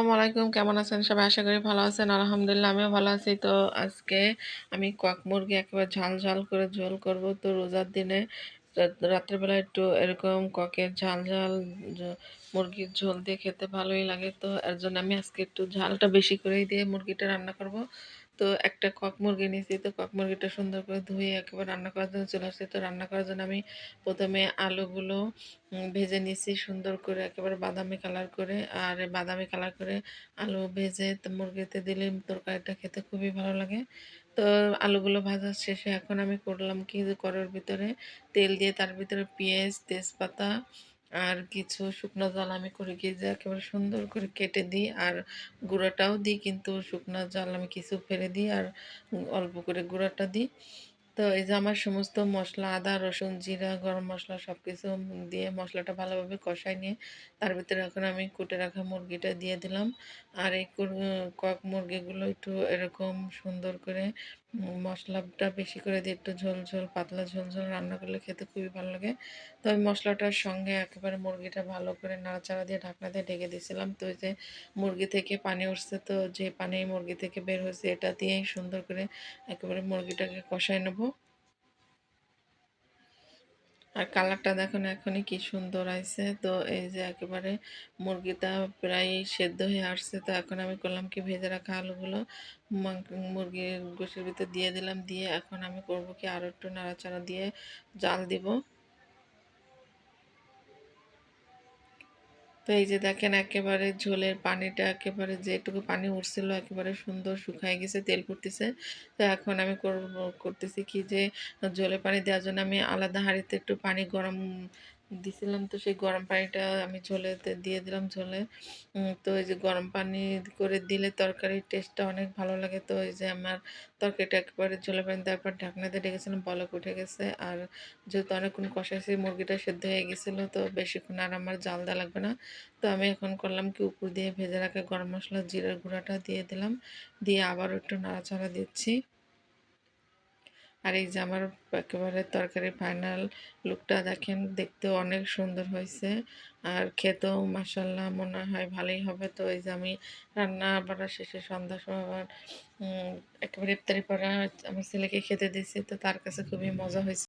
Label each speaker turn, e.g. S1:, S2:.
S1: আসসালামু আলাইকুম। কেমন আছেন? সবাই আশা করি ভালো আছেন। আলহামদুলিল্লাহ, আমিও ভালো আছি। তো আজকে আমি কক মুরগি একবার ঝাল ঝাল করে ঝোল করব। তো রোজার দিনে রাত- রাত্রেবেলা একটু এরকম ককের ঝাল ঝাল মুরগির ঝোল দিয়ে খেতে ভালোই লাগে। তো এর জন্য আমি আজকে একটু ঝালটা বেশি করেই দিয়ে মুরগিটা রান্না করব। তো একটা কক মুরগি নিয়েছি, তো কক মুরগিটা সুন্দর করে ধুয়ে একেবারে রান্না করার জন্য চলে আসছে। তো রান্না করার জন্য আমি প্রথমে আলুগুলো ভেজে নিয়েছি সুন্দর করে একেবারে বাদামি কালার করে। আর বাদামি কালার করে আলু ভেজে মুরগিতে দিলে তরকারিটা খেতে খুবই ভালো লাগে। তো আলুগুলো ভাজার শেষে এখন আমি করলাম কি করার ভিতরে তেল দিয়ে তার ভিতরে পেঁয়াজ, তেজপাতা আর কিছু শুকনো জল আমি করে গিয়ে যে একেবারে সুন্দর করে কেটে দিই, আর গুঁড়াটাও দিই, কিন্তু শুকনো জল আমি কিছু ফেলে দিই, আর অল্প করে গুঁড়াটা দিই। তো এই যে আমার সমস্ত মশলা, আদা, রসুন, জিরা, গরম মশলা সব কিছু দিয়ে মশলাটা ভালোভাবে কষাই নিয়ে তার ভিতরে এখন আমি কুটে রাখা মুরগিটা দিয়ে দিলাম। আর এই কক মুরগিগুলো একটু এরকম সুন্দর করে মশলাটা বেশি করে দিয়ে একটু ঝোল ঝোল, পাতলা ঝোল ঝোল রান্না করলে খেতে খুবই ভালো লাগে। তো আমি মশলাটার সঙ্গে একেবারে মুরগিটা ভালো করে নাড়াচাড়া দিয়ে ঢাকনা দিয়ে ঢেকে দিয়েছিলাম। তো যে মুরগি থেকে পানি উঠছে তো যে পানি মুরগি থেকে বের হয়েছে এটা দিয়েই সুন্দর করে একেবারে মুরগিটাকে কষাই নেব। আর কালারটা দেখুন এখনই কি সুন্দর আইছে। তো এই যে একেবারে মুরগিটা প্রায় সেদ্ধ হয়ে আসছে। তো এখন আমি করলাম কি ভেজে রাখা আলুগুলো। মুরগির গোশের ভিতর দিয়ে দিলাম, দিয়ে এখন আমি করব কি আরও একটু নাড়াচাড়া দিয়ে জাল দিব। তো এই যে দেখেন একেবারে ঝোলের পানিটা একেবারে যেটুকু পানি উঠছিল একেবারে সুন্দর শুকায় গেছে, তেল পড়তেছে। তো এখন আমি করব, করতেছি কি যে ঝোলের পানি দেওয়ার জন্য আমি আলাদা হাঁড়িতে একটু পানি গরম দিছিলাম তো সেই গরম পানিটা আমি ঝোলে দিয়ে দিলাম ঝোলে। তো এই যে গরম পানি করে দিলে তরকারির টেস্টটা অনেক ভালো লাগে। তো এই যে আমার তরকারিটা একবারে ঝোলে পানি দেওয়ার পর ঢাকনাতে ডেকেছিলাম বলক উঠে গেছে। আর যেহেতু অনেকক্ষণ কষাইছি মুরগিটা সেদ্ধ হয়ে গেছিল, তো বেশিক্ষণ আর আমার জাল দেওয়া লাগবে না। তো আমি এখন করলাম কি উপর দিয়ে ভেজে রাখা গরম মশলা, জিরার গুঁড়াটা দিয়ে দিলাম। দিয়ে আবারও একটু নাড়াচাড়া দিচ্ছি। আর এই যে আমার একেবারে তরকারি ফাইনাল লুকটা দেখেন দেখতে অনেক সুন্দর হয়েছে। আর খেতেও মাসাল্লাহ মনে হয় ভালোই হবে। তো এই যে আমি রান্না বাড়া শেষে সন্ধ্যা সময় উম, একেবারে ইফতারি পরে আমার ছেলেকে খেতে দিয়েছি তো তার কাছে খুবই মজা হয়েছে।